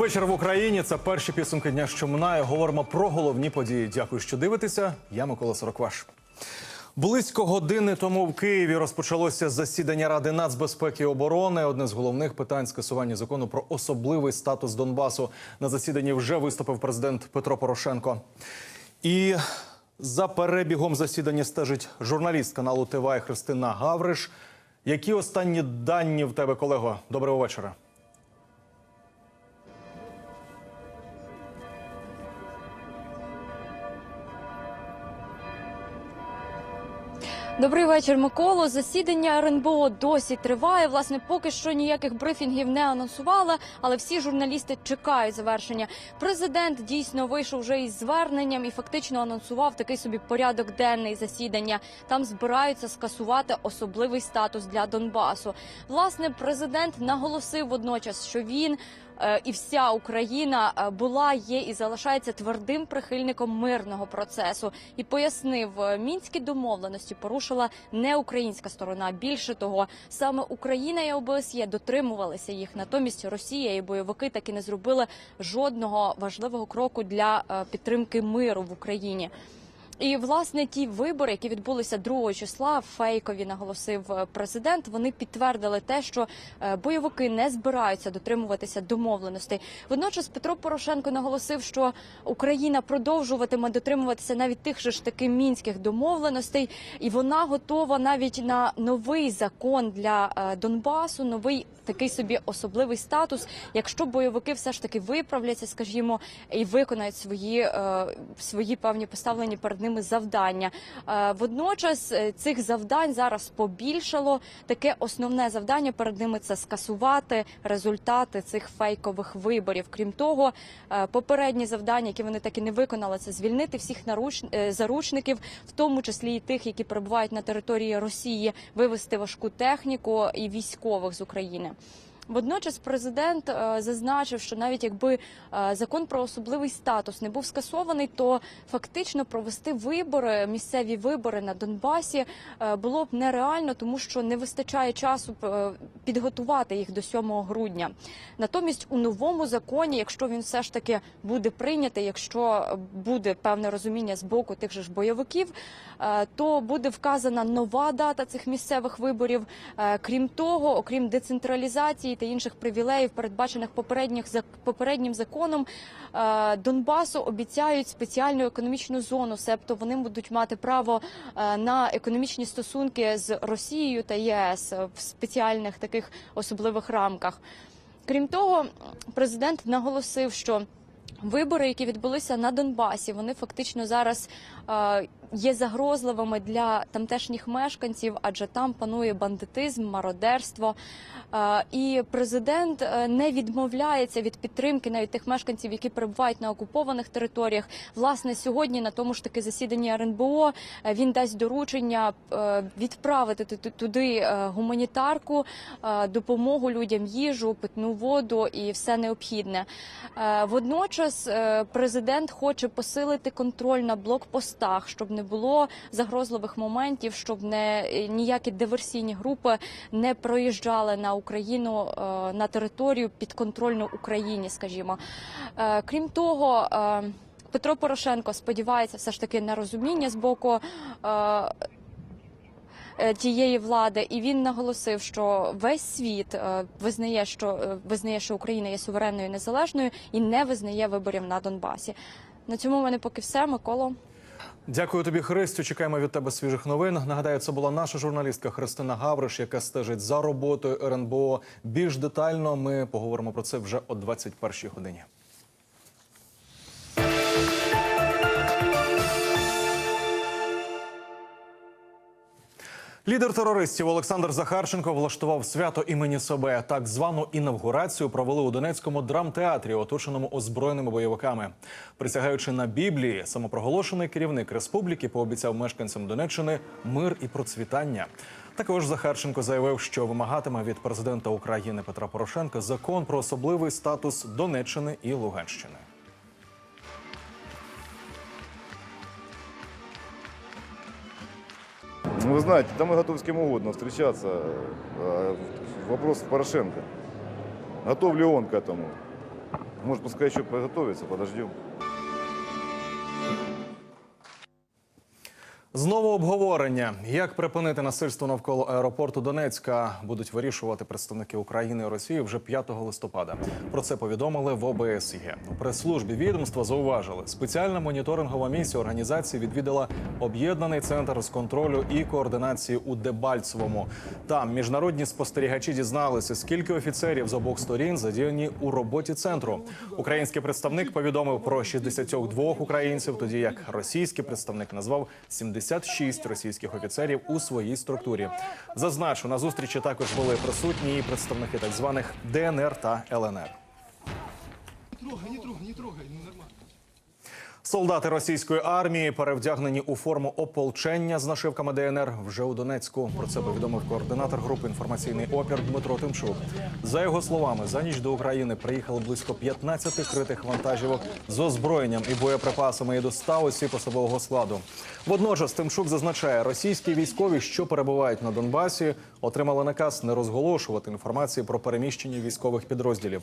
Вечір в Україні. Це перші підсумки дня, що минає. Говоримо про головні події. Дякую, що дивитеся. Я Микола Сорокваш. Близько години тому в Києві розпочалося засідання Ради нацбезпеки і оборони. Одне з головних питань скасування закону про особливий статус Донбасу. На засіданні вже виступив президент Петро Порошенко. І за перебігом засідання стежить журналіст каналу ТВА Христина Гавриш. Які останні дані в тебе, колего? Доброго вечора. Добрий вечір, Миколо. Засідання РНБО досі триває. Власне, поки що ніяких брифінгів не анонсували, але всі журналісти чекають завершення. Президент дійсно вийшов вже із зверненням і фактично анонсував такий собі порядок денний засідання. Там збираються скасувати особливий статус для Донбасу. Власне, президент наголосив водночас, що він і вся Україна е, була, є і залишається твердим прихильником мирного процесу і пояснив, е, мінські домовленості порушила не українська сторона. Більше того, саме Україна і ОБСЄ дотримувалися їх. Натомість Росія і бойовики таки не зробили жодного важливого кроку для е, підтримки миру в Україні. І власне ті вибори, які відбулися 2 числа, фейкові наголосив е, президент. Вони підтвердили те, що е, бойовики не збираються дотримуватися домовленостей. Водночас Петро Порошенко наголосив, що Україна продовжуватиме дотримуватися навіть тих же ж таки мінських домовленостей, і вона готова навіть на новий закон для е, Донбасу, новий такий собі особливий статус, якщо бойовики все ж таки виправляться, скажімо, і виконають свої, свої певні поставлені перед ними завдання. Е, Водночас е, цих завдань зараз побільшало. Таке основне завдання перед ними це скасувати результати цих фейкових виборів. Крім того, е, попередні завдання, які вони так і не виконали, це звільнити всіх наруч... заручників, в тому числі і тих, які перебувають на території Росії, вивести важку техніку і військових з України. Водночас президент е, зазначив, що навіть якби е, закон про особливий статус не був скасований, то фактично провести вибори, місцеві вибори на Донбасі е, було б нереально, тому що не вистачає часу підготувати їх до 7 грудня. Натомість у новому законі, якщо він все ж таки буде прийнятий, якщо буде певне розуміння з боку тих же ж бойовиків, то буде вказана нова дата цих місцевих виборів. Крім того, окрім децентралізації та інших привілеїв, передбачених попередніх попереднім законом, е, Донбасу обіцяють спеціальну економічну зону, себто вони будуть мати право е, на економічні стосунки з Росією та ЄС в спеціальних таких особливих рамках. Крім того, президент наголосив, що Вибори, які відбулися на Донбасі, вони фактично зараз е, є загрозливими для тамтешніх мешканців, адже там панує бандитизм, мародерство. Е, і президент е, не відмовляється від підтримки навіть тих мешканців, які перебувають на окупованих територіях. Власне, сьогодні на тому ж таки засіданні РНБО е, він дасть доручення відправити ту- ту- туди гуманітарку, допомогу людям, їжу, питну воду і все необхідне. Водночас президент хоче посилити контроль на блокпостах, щоб не було загрозливих моментів, щоб не е, ніякі диверсійні групи не проїжджали на Україну е, на територію підконтрольну Україні, скажімо. Е, Крім того. Петро Порошенко сподівається все ж таки на розуміння з боку е, тієї влади, і він наголосив, що весь світ е, визнає, що е, визнає, що Україна є суверенною і незалежною і не визнає виборів на Донбасі. На цьому в мене поки все. Миколо. Дякую тобі, Христю. Чекаємо від тебе свіжих новин. Нагадаю, це була наша журналістка Христина Гавриш, яка стежить за роботою РНБО. Більш детально ми поговоримо про це вже о 21-й годині. Лідер терористів Олександр Захарченко влаштував свято імені себе. Так звану інавгурацію провели у Донецькому драмтеатрі, оточеному озброєними бойовиками. Присягаючи на Біблії, самопроголошений керівник республіки пообіцяв мешканцям Донеччини мир і процвітання. Також Захарченко заявив, що вимагатиме від президента України Петра Порошенка закон про особливий статус Донеччини і Луганщини. Ну, вы знаете, там мы готовы с кем угодно встречаться. А, Вопрос Порошенко. Готов ли он к этому? Может, пускай еще подготовится, подождем. Знову обговорення, як припинити насильство навколо аеропорту Донецька, будуть вирішувати представники України і Росії вже 5 листопада. Про це повідомили в ОБСЄ. У прес-службі відомства зауважили, спеціальна моніторингова місія організації відвідала об'єднаний центр з контролю і координації у Дебальцевому. Там міжнародні спостерігачі дізналися, скільки офіцерів з обох сторін задіяні у роботі центру. Український представник повідомив про 62 українців, тоді як російський представник назвав 76 російських офіцерів у своїй структурі. Зазначу, на зустрічі також були присутні і представники так званих ДНР та ЛНР. трогай, не трогай, не трогай, ну нормально. Солдати російської армії перевдягнені у форму ополчення з нашивками ДНР вже у Донецьку. Про це повідомив координатор групи інформаційний опір Дмитро Тимчук. За його словами, за ніч до України приїхали близько 15 критих вантажівок з озброєнням і боєприпасами і до 100 осіб особового складу. Водночас Тимчук зазначає, російські військові, що перебувають на Донбасі, отримали наказ не розголошувати інформації про переміщення військових підрозділів.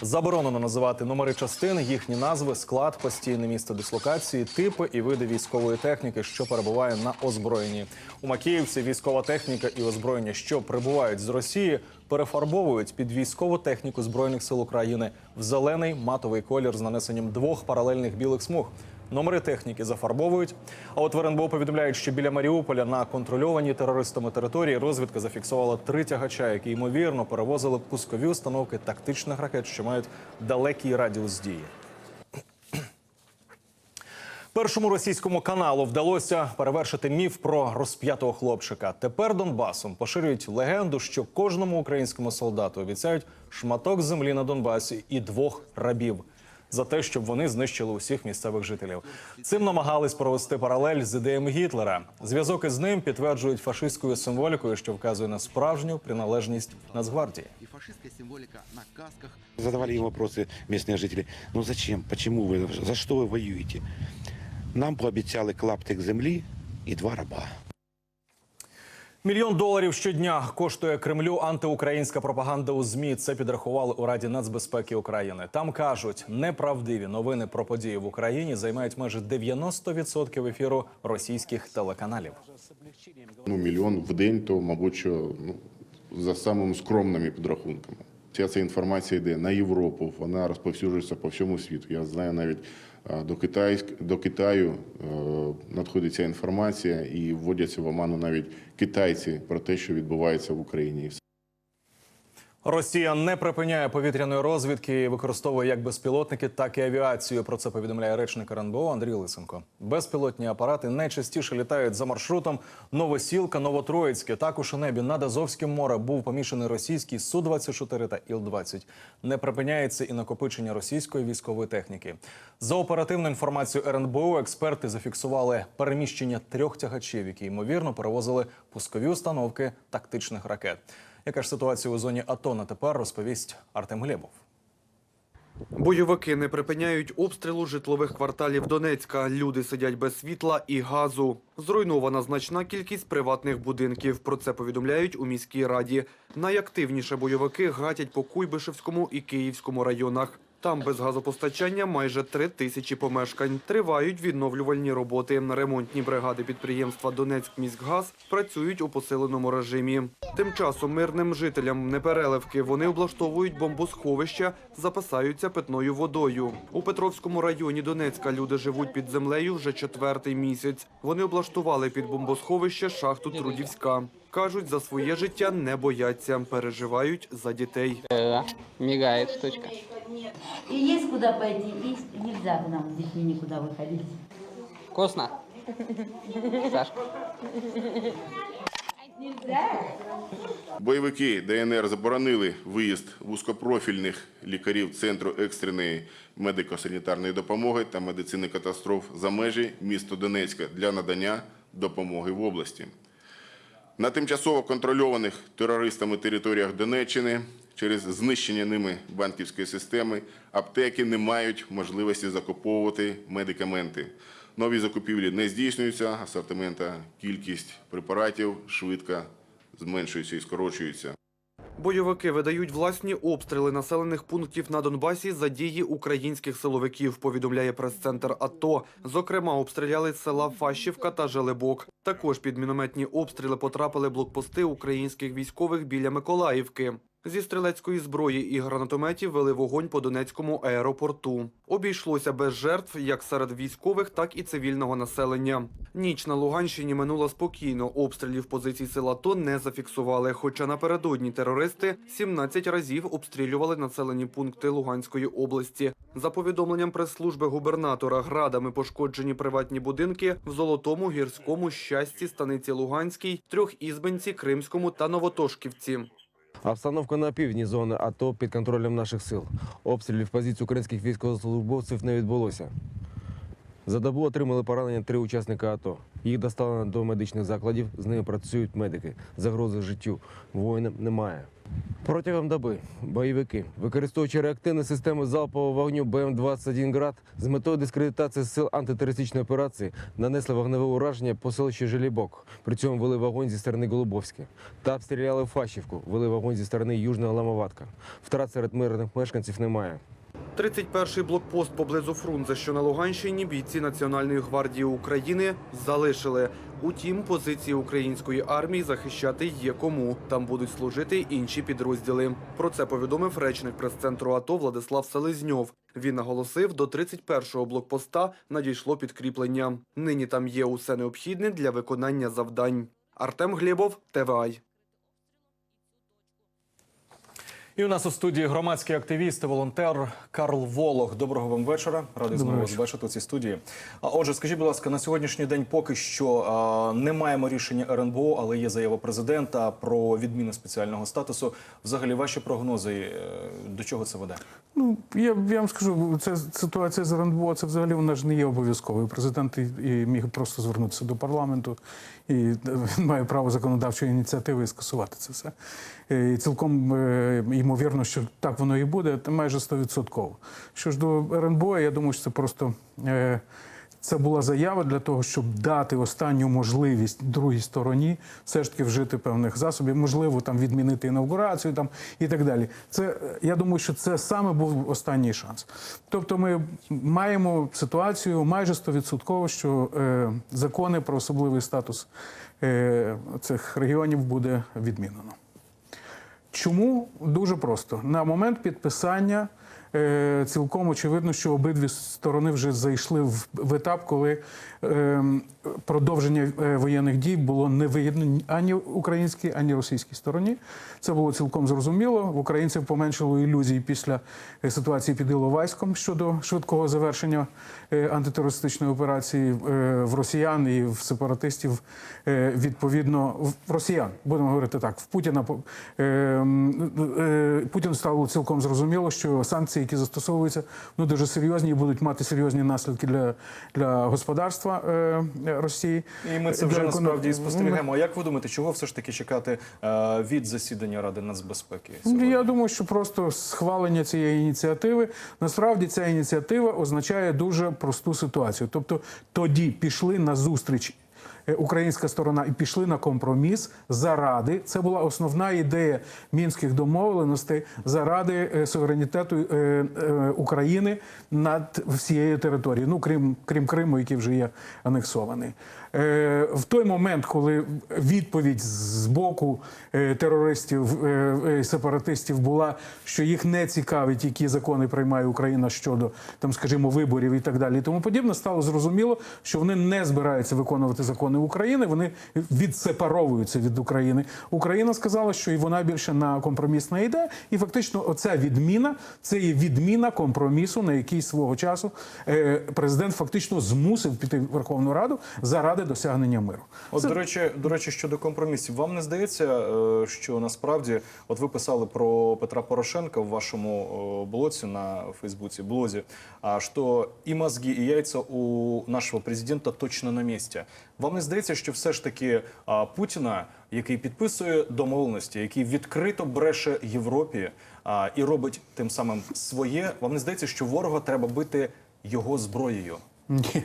Заборонено називати номери частин, їхні назви, склад, постійне місце дислокації, типи і види військової техніки, що перебуває на озброєнні. У Макіївці військова техніка і озброєння, що прибувають з Росії, перефарбовують під військову техніку збройних сил України в зелений матовий колір з нанесенням двох паралельних білих смуг. Номери техніки зафарбовують. А от в РНБО повідомляють, що біля Маріуполя на контрольованій терористами території розвідка зафіксувала три тягача, які ймовірно перевозили пускові установки тактичних ракет, що мають далекий радіус дії. Першому російському каналу вдалося перевершити міф про розп'ятого хлопчика. Тепер Донбасом поширюють легенду, що кожному українському солдату обіцяють шматок землі на Донбасі і двох рабів за те, щоб вони знищили усіх місцевих жителів. Цим намагались провести паралель з ідеями Гітлера. Зв'язок із ним підтверджують фашистською символікою, що вказує на справжню приналежність Нацгвардії. и фашистская символика на касках. Задавали им вопросы местные жители. Ну зачем? Почему вы? За что вы воюете? Нам пообіцяли клаптик землі і два раба. Мільйон доларів щодня коштує Кремлю антиукраїнська пропаганда у змі. Це підрахували у Раді нацбезпеки України. Там кажуть, неправдиві новини про події в Україні займають майже 90% ефіру російських телеканалів. ну, мільйон в день, то, мабуть, що ну, за самими скромними підрахунками. Вся ця інформація йде на Європу, вона розповсюджується по всьому світу. Я знаю навіть до, Китайськ- до Китаю е, надходить ця інформація і вводяться в оману навіть китайці про те, що відбувається в Україні. Росія не припиняє повітряної розвідки і використовує як безпілотники, так і авіацію. Про це повідомляє речник РНБО Андрій Лисенко. Безпілотні апарати найчастіше літають за маршрутом Новосілка, Новотроїцьке. Також у небі над Азовським морем був помішаний російський су 24 та іл 20 Не припиняється і накопичення російської військової техніки. За оперативною інформацією РНБО, експерти зафіксували переміщення трьох тягачів, які ймовірно перевозили пускові установки тактичних ракет. Яка ж ситуація у зоні АТО на тепер розповість Артем Глебов. Бойовики не припиняють обстрілу житлових кварталів Донецька. Люди сидять без світла і газу. Зруйнована значна кількість приватних будинків. Про це повідомляють у міській раді. Найактивніше бойовики гатять по Куйбишевському і Київському районах. Там без газопостачання майже три тисячі помешкань. Тривають відновлювальні роботи. Ремонтні бригади підприємства «Донецькміськгаз» працюють у посиленому режимі. Тим часом мирним жителям Непереливки вони облаштовують бомбосховища, запасаються питною водою. У Петровському районі Донецька люди живуть під землею вже четвертий місяць. Вони облаштували під бомбосховище шахту Трудівська. Кажуть, за своє життя не бояться, переживають за дітей. Да, мигает точка. И есть куда пойти, и нельзя нам с детьми никуда выходить. Вкусно? Сашка? Бойовики ДНР заборонили виїзд вузькопрофільних лікарів Центру екстреної медико-санітарної допомоги та медицини катастроф за межі міста Донецька для надання допомоги в області. На тимчасово контрольованих терористами територіях Донеччини через знищення ними банківської системи аптеки не мають можливості закуповувати медикаменти. Нові закупівлі не здійснюються, асортимента кількість препаратів швидко зменшується і скорочується. Бойовики видають власні обстріли населених пунктів на Донбасі за дії українських силовиків, повідомляє прес-центр АТО. Зокрема, обстріляли села Фащівка та Желебок. Також під мінометні обстріли потрапили блокпости українських військових біля Миколаївки. Зі стрілецької зброї і гранатометів вели вогонь по Донецькому аеропорту. Обійшлося без жертв як серед військових, так і цивільного населення. Ніч на Луганщині минула спокійно. Обстрілів позицій сил АТО не зафіксували. Хоча напередодні терористи 17 разів обстрілювали населені пункти Луганської області. За повідомленням прес-служби губернатора, градами пошкоджені приватні будинки в Золотому, Гірському, Щасті, Станиці Луганській, Трьохізбенці, Кримському та Новотошківці. Обстановка на півдні зони АТО під контролем наших сил. Обстрілів позицій українських військовослужбовців не відбулося. За добу отримали поранення три учасника АТО. Їх доставлено до медичних закладів, з ними працюють медики. Загрози життю воїнам немає. Протягом доби бойовики, використовуючи реактивні системи залпового вогню БМ-21 «Град» з метою дискредитації сил антитерористичної операції, нанесли вогневе ураження по селищі Желібок. При цьому вели вогонь зі сторони Голубовське. Та обстріляли Фащівку, вели вогонь зі сторони Южного Ламоватка. Втрат серед мирних мешканців немає. 31-й блокпост поблизу Фрунзе, що на Луганщині, бійці Національної гвардії України залишили. Утім, позиції української армії захищати є кому. Там будуть служити інші підрозділи. Про це повідомив речник прес-центру АТО Владислав Селезньов. Він наголосив, до 31-го блокпоста надійшло підкріплення. Нині там є усе необхідне для виконання завдань. Артем Глєбов, ТВАЙ. І у нас у студії громадський активіст і волонтер Карл Волох. Доброго вам вечора. Радий знову вас бачити у цій студії. А отже, скажіть, будь ласка, на сьогоднішній день поки що а, не маємо рішення РНБО, але є заява президента про відміну спеціального статусу. Взагалі, ваші прогнози е, до чого це веде? Ну, я, я вам скажу, це ситуація з РНБО, це взагалі вона ж не є обов'язковою. Президент і, і міг просто звернутися до парламенту і е, він має право законодавчої ініціативи скасувати це все. Е, І цілком е, ймовірно, що так воно і буде, майже 100%. Що ж до РНБО, я думаю, що це просто. Це була заява для того, щоб дати останню можливість другій стороні все ж таки вжити певних засобів, можливо, там відмінити інаугурацію там і так далі. Це я думаю, що це саме був останній шанс. Тобто, ми маємо ситуацію майже 100%, що е, закони про особливий статус е, цих регіонів буде відмінено. Чому дуже просто на момент підписання цілком очевидно, що обидві сторони вже зайшли в, етап, коли е, продовження е, воєнних дій було невигідно ані українській, ані російській стороні. Це було цілком зрозуміло. В українців поменшило ілюзій після е, ситуації під Іловайськом щодо швидкого завершення е, антитерористичної операції е, в росіян і в сепаратистів. е, Відповідно, в росіян будемо говорити так. В Путіна по- е, е, Путін стало цілком зрозуміло, що санкції, які застосовуються, ну дуже серйозні і будуть мати серйозні наслідки для, для господарства е, Росії. І ми це вже економ- насправді і спостерігаємо. А як ви думаєте, чого все ж таки чекати е, від засідання Ради нацбезпеки? сьогодні? Я думаю, що просто схвалення цієї ініціативи насправді ця ініціатива означає дуже просту ситуацію. Тобто тоді пішли на зустріч. Е, Українська сторона і пішли на компроміс заради. Це була основна ідея мінських домовленостей заради е, суверенітету е, України над всією територією. Ну крім крім Криму, який вже є анексований. Е, В той момент, коли відповідь з боку е, терористів е, сепаратистів була, що їх не цікавить, які закони приймає Україна щодо там, скажімо, виборів і так далі, тому подібне, стало зрозуміло, що вони не збираються виконувати закони України. Вони відсепаровуються від України. Україна сказала, що і вона більше на компроміс не йде, і фактично, оця відміна це є відміна компромісу, на який свого часу президент фактично змусив піти в Верховну Раду заради досягнення миру. От, Це- до речі, до речі, щодо компромісів, вам не здається, е, що насправді, от ви писали про Петра Порошенка в вашому блоці на Фейсбуці, блозі, а що і мозги, і яйця у нашого президента точно на місці. Вам не здається, що все ж таки Путіна, який підписує домовленості, який відкрито бреше Європі а, і робить тим самим своє, вам не здається, що ворога треба бити його зброєю? Ні.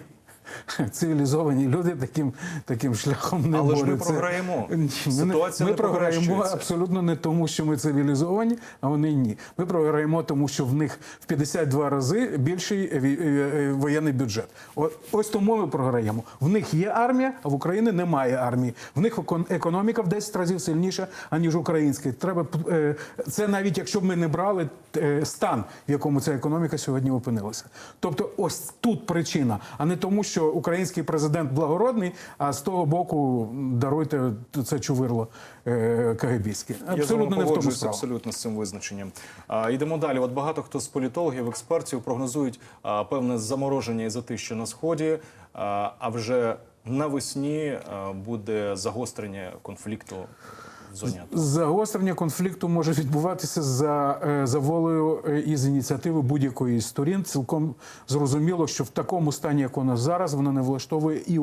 Цивілізовані люди таким, таким шляхом не Але ж ми програємо. Ні, Ситуація ми не програємо абсолютно не тому, що ми цивілізовані, а вони ні. Ми програємо тому, що в них в 52 рази більший е, е, е, воєнний бюджет. Ось тому ми програємо. В них є армія, а в України немає армії. В них екон- економіка в 10 разів сильніша, аніж українська. Треба це навіть якщо б ми не брали стан, в якому ця економіка сьогодні опинилася. Тобто, ось тут причина, а не тому, що український президент благородний, а з того боку даруйте це чувирло е, КГБське. Я Абсолютно не в тому справа. абсолютно з цим визначенням. А, йдемо далі. От багато хто з політологів, експертів прогнозують а, певне замороження і затища на сході. А, а вже навесні а, буде загострення конфлікту зоні АТО. Загострення конфлікту може відбуватися за, е, за волею е, і з ініціативи будь-якої з сторін. Цілком зрозуміло, що в такому стані, як воно зараз, воно не влаштовує і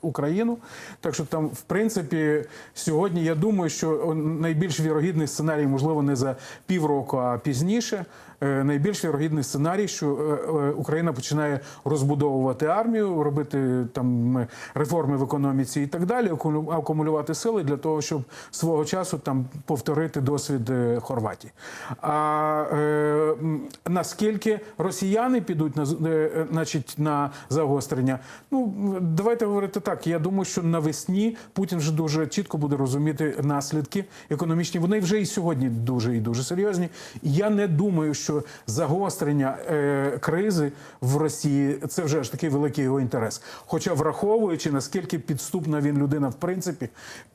Україну. Так що там, в принципі, сьогодні я думаю, що найбільш вірогідний сценарій, можливо, не за півроку, а пізніше. Е, Найбільш вірогідний сценарій, що е, е, Україна починає розбудовувати армію, робити там реформи в економіці і так далі, акумулювати сили для того, щоб свого часу там повторити досвід Хорватії. А е, наскільки росіяни підуть на е, значить, на загострення? Ну давайте говорити так. Я думаю, що навесні Путін вже дуже чітко буде розуміти наслідки економічні. Вони вже і сьогодні дуже і дуже серйозні. Я не думаю, що загострення е, кризи в Росії це вже ж такий великий його інтерес. Хоча, враховуючи наскільки підступна він людина, в принципі,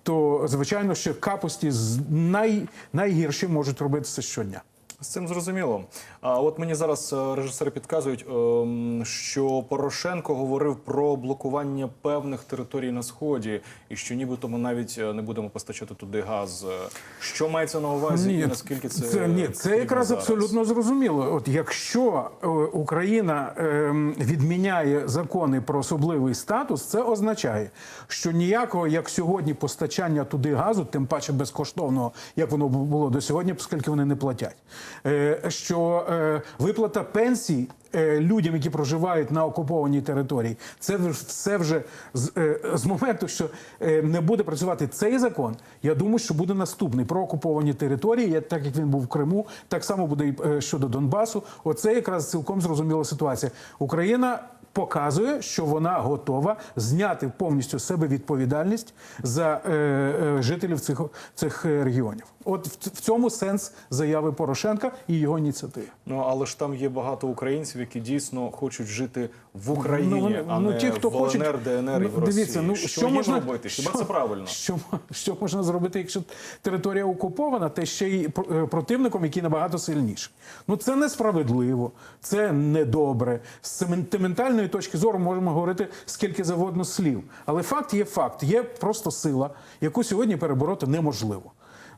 то звичайно, що капості з най, найгірші можуть робитися щодня. З цим зрозуміло. А от мені зараз е, режисери підказують, ем, що Порошенко говорив про блокування певних територій на сході, і що нібито ми навіть е, не будемо постачати туди газ. Е, Що мається на увазі, і наскільки це це ні, це якраз зараз? абсолютно зрозуміло. От якщо Україна ем, відміняє закони про особливий статус, це означає, що ніякого, як сьогодні, постачання туди газу, тим паче безкоштовного, як воно було до сьогодні, оскільки вони не платять. Е, що е, виплата пенсій. е, Людям, які проживають на окупованій території, це все вже з, моменту, що не буде працювати цей закон. Я думаю, що буде наступний про окуповані території. Так як він був в Криму, так само буде і щодо Донбасу. Оце якраз цілком зрозуміла ситуація. Україна показує, що вона готова зняти повністю з себе відповідальність за е, е, жителів цих, цих е, регіонів. От в, в цьому сенс заяви Порошенка і його ініціативи. Ну але ж там є багато українців, які дійсно хочуть жити в Україні, вони- а ну, не ті, хто в хочуть- ЛНР, ДНР і в Ну, Росії. дивіться, ну, що, що можна- робити? Хіба це правильно? Що, що можна зробити, якщо територія окупована, та ще й е, противником, який набагато сильніший? Ну це несправедливо, це недобре. З сентиментальної точки зору можемо говорити скільки завгодно слів. Але факт є факт, є просто сила, яку сьогодні перебороти неможливо.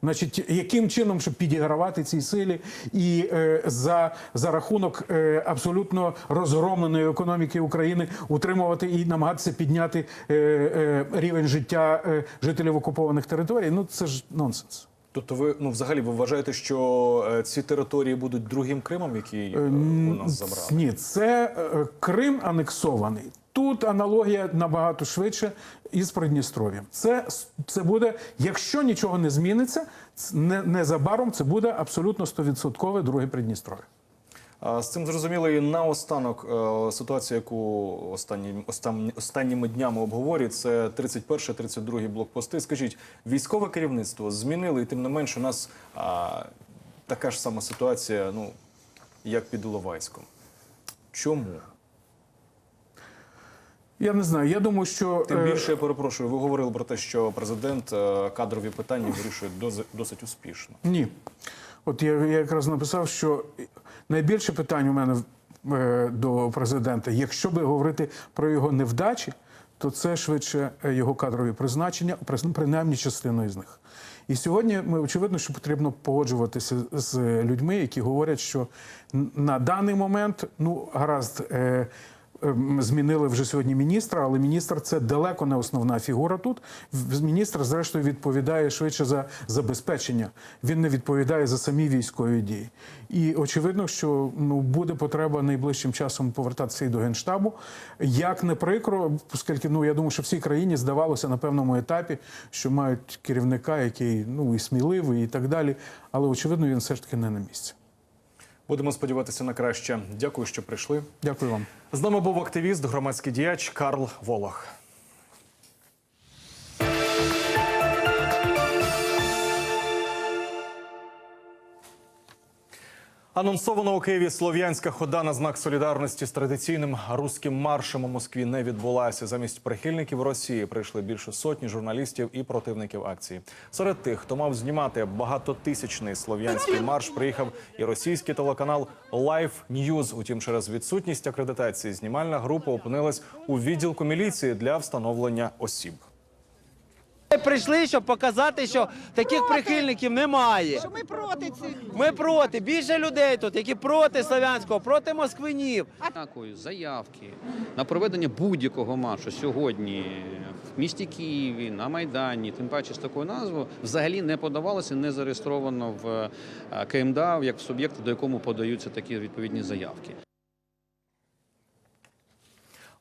Значить, яким чином, щоб підігравати цій силі, і е, за, за рахунок е, абсолютно розгромленої економіки України утримувати і намагатися підняти е, е, рівень життя е, жителів окупованих територій, ну це ж нонсенс. Тобто, ви ну взагалі ви вважаєте, що е, ці території будуть другим Кримом, який е, у нас забрали? Ні, це е, Крим анексований. Тут аналогія набагато швидше із Придністров'ям. Це, це буде, якщо нічого не зміниться, не, незабаром це буде абсолютно 100% друге Придністров'я. З цим зрозуміло і наостанок е, ситуація, яку останні, останні, останніми днями обговорюють, це 31-32 блокпости. Скажіть, військове керівництво змінили, і тим не менше у нас а, така ж сама ситуація, ну, як під Іловайськом. Чому? Я не знаю. Я думаю, що Тим е, більше, я перепрошую, ви говорили про те, що президент е, кадрові питання вирішує досить успішно. ні. От я, я якраз написав, що найбільше питань у мене е, до президента, якщо би говорити про його невдачі, то це швидше е, його кадрові призначення, принаймні частиною з них. І сьогодні ми очевидно, що потрібно погоджуватися з людьми, які говорять, що на даний момент, ну гаразд. Ем, змінили вже сьогодні міністра, але міністр це далеко не основна фігура тут. Міністр, зрештою, відповідає швидше за забезпечення. Він не відповідає за самі військові дії. І очевидно, що ну буде потреба найближчим часом повертатися і до генштабу. Як не прикро, оскільки ну я думаю, що всій країні здавалося на певному етапі, що мають керівника, який ну і сміливий, і так далі. Але очевидно, він все ж таки не на місці. Будемо сподіватися на краще. Дякую, що прийшли. Дякую вам. З нами був активіст, громадський діяч Карл Волох. Анонсована у Києві слов'янська хода на знак солідарності з традиційним руським маршем у Москві не відбулася. Замість прихильників Росії прийшли більше сотні журналістів і противників акції. Серед тих, хто мав знімати багатотисячний слов'янський марш, приїхав і російський телеканал Life News. Утім, через відсутність акредитації знімальна група опинилась у відділку міліції для встановлення осіб. Ми прийшли, щоб показати, що таких прихильників немає. Ми проти цих. Ми проти. Більше людей тут, які проти Слов'янського, проти москвинів. Такої заявки на проведення будь-якого маршу сьогодні в місті Києві, на Майдані, тим паче з такою назвою, взагалі не подавалося, не зареєстровано в е, КМДА як суб'єкт, до якому подаються такі відповідні заявки.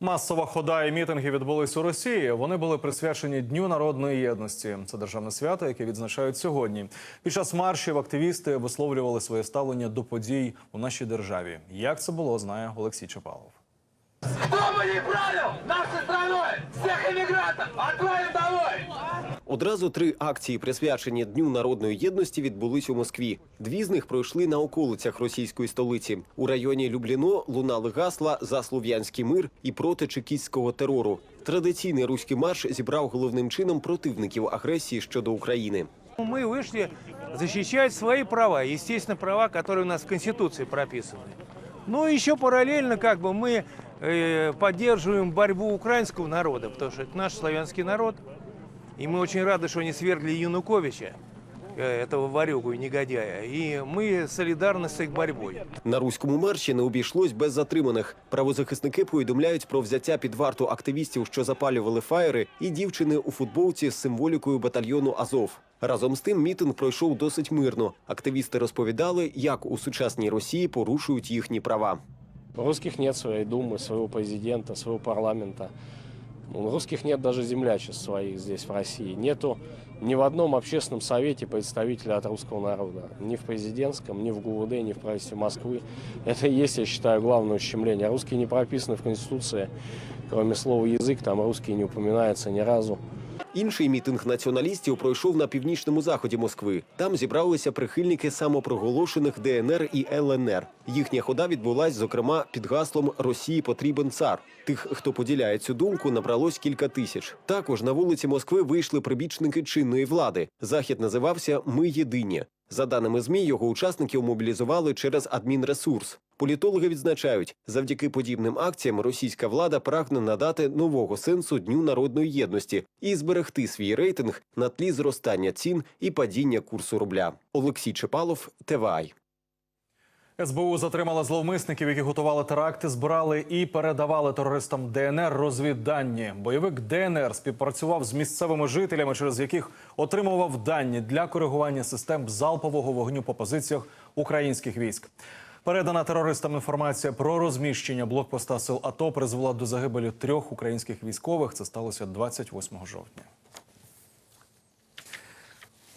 Масова хода і мітинги відбулись у Росії. Вони були присвячені Дню народної єдності. Це державне свято, яке відзначають сьогодні. Під час маршів активісти висловлювали своє ставлення до подій у нашій державі. Як це було, знає Олексій Чапалов. Одразу три акції, присвячені Дню народної єдності, відбулись у Москві. Дві з них пройшли на околицях російської столиці. У районі Любліно лунали гасла за слов'янський мир і проти чекістського терору. Традиційний руський марш зібрав головним чином противників агресії щодо України. Мы вышли защищать свои права, естественно, права, которые у нас в Конституции прописаны. Ну, еще параллельно, как бы, мы э, поддерживаем борьбу украинского народа, потому что это наш славянский народ. И мы очень рады, что они свергли Януковича, э, этого ворюгу и негодяя. И мы солидарны с их борьбой. На руському марші не обійшлось без затриманих. Правозахисники повідомляють про взяття під варту активістів, що запалювали фаєри, і дівчини у футболці з символікою батальйону Азов. Разом з тим мітинг пройшов досить мирно. Активісти розповідали, як у сучасній Росії порушують їхні права. У русских нет своей думы, своего президента, своего парламента. У русских нет даже землячеств своих здесь, в России. Нету ни в одном общественном совете представителя от русского народа. Ни в президентском, ни в ГУВД, ни в правительстве Москвы. Это и есть, я считаю, главное ущемление. Русские не прописаны в Конституции. Кроме слова «язык», там русские не упоминаются ни разу. Інший мітинг націоналістів пройшов на північному заході Москви. Там зібралися прихильники самопроголошених ДНР і ЛНР. Їхня хода відбулась, зокрема, під гаслом Росії потрібен цар. Тих, хто поділяє цю думку, набралось кілька тисяч. Також на вулиці Москви вийшли прибічники чинної влади. Захід називався Ми єдині. За даними ЗМІ, його учасників мобілізували через адмінресурс. Політологи відзначають, завдяки подібним акціям російська влада прагне надати нового сенсу Дню народної єдності і зберегти свій рейтинг на тлі зростання цін і падіння курсу рубля. Олексій Чепалов, ТВАЙ. СБУ затримала зловмисників, які готували теракти, збирали і передавали терористам ДНР розвіддані. Бойовик ДНР співпрацював з місцевими жителями, через яких отримував дані для коригування систем залпового вогню по позиціях українських військ. Передана терористам інформація про розміщення блокпоста сил АТО призвела до загибелі трьох українських військових. Це сталося 28 жовтня.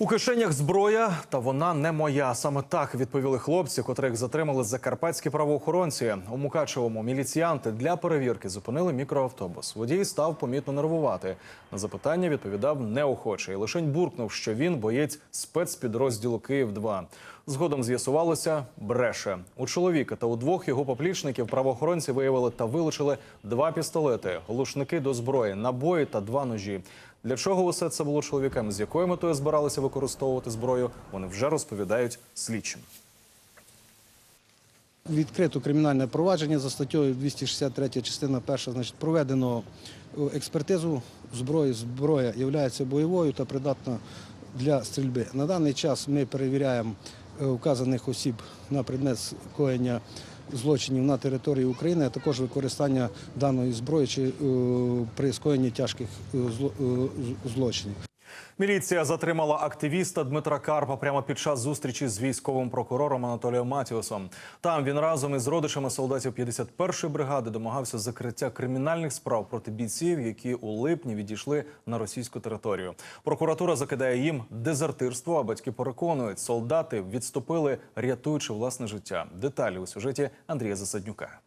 У кишенях зброя, та вона не моя. Саме так відповіли хлопці, котрих затримали закарпатські правоохоронці. У Мукачевому міліціянти для перевірки зупинили мікроавтобус. Водій став помітно нервувати. На запитання відповідав неохоче і лишень буркнув, що він боєць спецпідрозділу Київ 2 Згодом з'ясувалося бреше у чоловіка та у двох його поплічників. Правоохоронці виявили та вилучили два пістолети, глушники до зброї, набої та два ножі. Для чого усе це було чоловікам? З якою метою збиралися використовувати зброю? Вони вже розповідають слідчим. Відкрито кримінальне провадження за статтею 263 частина 1, значить, проведено е, експертизу зброї. Зброя є бойовою та придатна для стрільби. На даний час ми перевіряємо е, вказаних осіб на предмет скоєння злочинів на території України, а також використання даної зброї чи е, при скоєнні тяжких е, е, злочинів. Міліція затримала активіста Дмитра Карпа прямо під час зустрічі з військовим прокурором Анатолієм Матіосом. Там він разом із родичами солдатів 51-ї бригади домагався закриття кримінальних справ проти бійців, які у липні відійшли на російську територію. Прокуратура закидає їм дезертирство. А батьки переконують, солдати відступили, рятуючи власне життя. Деталі у сюжеті Андрія Засаднюка.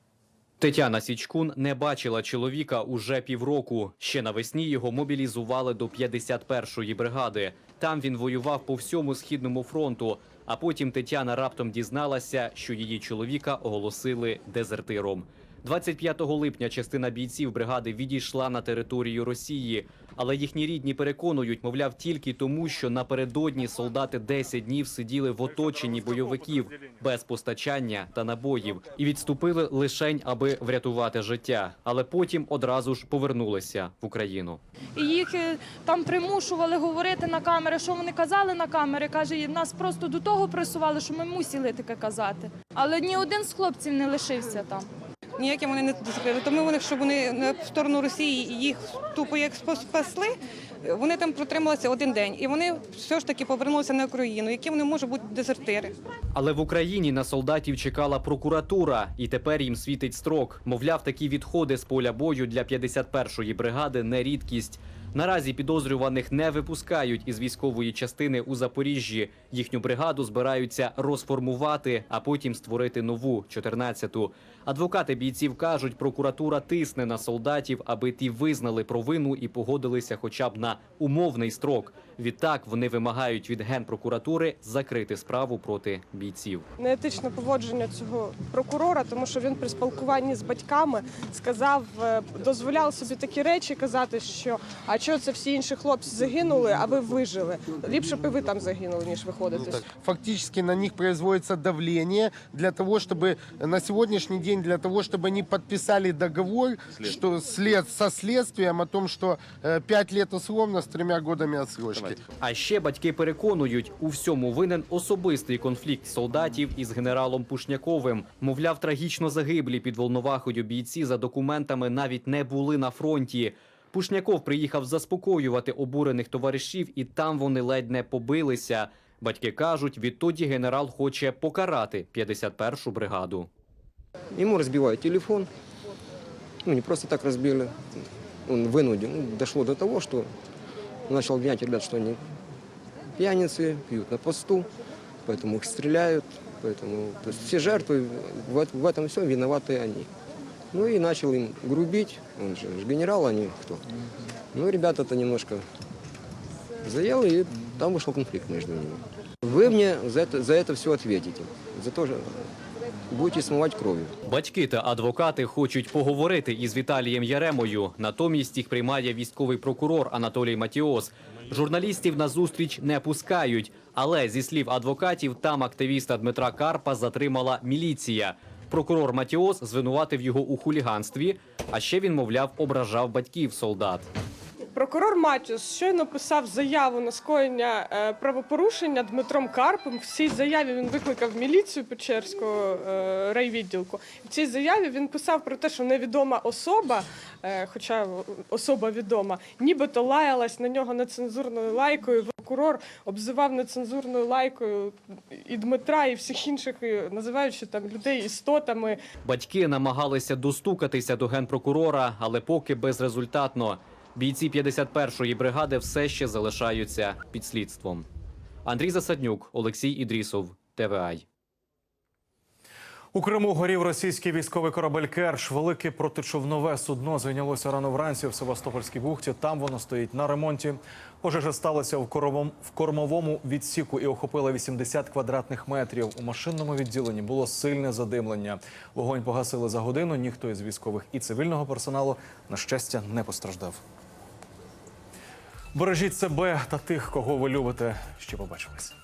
Тетяна Січкун не бачила чоловіка уже півроку. Ще навесні його мобілізували до 51-ї бригади. Там він воював по всьому східному фронту. А потім Тетяна раптом дізналася, що її чоловіка оголосили дезертиром. 25 липня частина бійців бригади відійшла на територію Росії, але їхні рідні переконують, мовляв, тільки тому, що напередодні солдати 10 днів сиділи в оточенні бойовиків без постачання та набоїв і відступили лишень, аби врятувати життя. Але потім одразу ж повернулися в Україну. І їх е, там примушували говорити на камери, що вони казали на камери. Каже, «І нас просто до того пресували, що ми мусили таке казати. Але ні один з хлопців не лишився там. Ніяким вони не закрили. Тому вони, щоб вони на сторону Росії їх тупо як спасли, вони там протрималися один день. І вони все ж таки повернулися на Україну. Які вони можуть бути дезертири? Але в Україні на солдатів чекала прокуратура, і тепер їм світить строк. Мовляв, такі відходи з поля бою для 51-ї бригади не рідкість. Наразі підозрюваних не випускають із військової частини у Запоріжжі. Їхню бригаду збираються розформувати, а потім створити нову 14-ту. Адвокати бійців кажуть, прокуратура тисне на солдатів, аби ті визнали провину і погодилися хоча б на умовний строк. Відтак вони вимагають від генпрокуратури закрити справу проти бійців. Неетичне поводження цього прокурора, тому що він при спілкуванні з батьками сказав, е, дозволяв собі такі речі казати, що а чого це всі інші хлопці загинули, а ви вижили. Ліпше б ви там загинули, ніж виходити. Фактически на них производится давление для того, чтобы на сегодняшний день, для того, чтобы они подписали договор что след, со следствием о том, что 5 лет условно с тремя годами отсрочки. А ще батьки переконують, у всьому винен особистий конфлікт солдатів із генералом Пушняковим. Мовляв, трагічно загиблі під Волновахою бійці за документами навіть не були на фронті. Пушняков приїхав заспокоювати обурених товаришів, і там вони ледь не побилися. Батьки кажуть, відтоді генерал хоче покарати 51-шу бригаду. Ему разбивают телефон. Ну, не просто так разбили. Он вынуден. Ну, дошло до того, что начал обвинять ребят, что они пьяницы, пьют на посту, поэтому их стреляют. Поэтому то есть все жертвы, в, в этом всем виноваты они. Ну и начал им грубить. Он же генерал, они кто. Ну, ребята-то немножко заел, и там вышел конфликт между ними. Вы мне за это, за это все ответите. За то же будете смывать кровью. Батьки та адвокати хочуть поговорити із Віталієм Яремою. Натомість їх приймає військовий прокурор Анатолій Матіос. Журналістів на зустріч не пускають, але зі слів адвокатів, там активіста Дмитра Карпа затримала міліція. Прокурор Матіос звинуватив його у хуліганстві, а ще він, мовляв, ображав батьків солдат. Прокурор Матіус щойно писав заяву на скоєння е, правопорушення Дмитром Карпом. В цій заяві він викликав міліцію Печерського е, райвідділку. В цій заяві він писав про те, що невідома особа, е, хоча особа відома, нібито лаялась на нього нецензурною лайкою. Прокурор обзивав нецензурною лайкою і Дмитра, і всіх інших, називаючи там людей істотами. Батьки намагалися достукатися до генпрокурора, але поки безрезультатно. Бійці 51-ї бригади все ще залишаються під слідством. Андрій Засаднюк, Олексій Ідрісов, ТВАЙ. У Криму горів російський військовий корабель Керш. Велике протичовнове судно зайнялося рано вранці в Севастопольській бухті. Там воно стоїть на ремонті. Пожежа сталася в коровом- в кормовому відсіку і охопила 80 квадратних метрів. У машинному відділенні було сильне задимлення. Вогонь погасили за годину. Ніхто із військових і цивільного персоналу на щастя не постраждав. Бережіть себе та тих, кого ви любите. Ще побачимось.